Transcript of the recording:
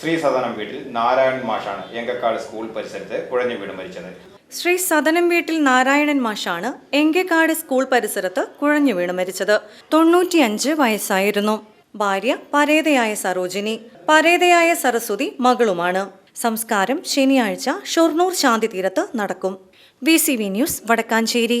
ശ്രീ സദനം വീട്ടിൽ നാരായണൻ മാഷാണ് എങ്കക്കാട് സ്കൂൾ പരിസരത്ത് കുഴഞ്ഞു വീണ് മരിച്ചത്. ശ്രീ സദനം വീട്ടിൽ നാരായണൻ മാഷാണ് എങ്കക്കാട് സ്കൂൾ പരിസരത്ത് കുഴഞ്ഞു വീണ് മരിച്ചത്. തൊണ്ണൂറ്റിയഞ്ച് വയസ്സായിരുന്നു. ഭാര്യ പരേതയായ സരോജിനി പരേതയായ സരസ്വതി മകളുമാണ്. സംസ്കാരം ശനിയാഴ്ച ഷൊർണൂർ ശാന്തി തീരത്ത് നടക്കും. V C V news Vadakkanchery.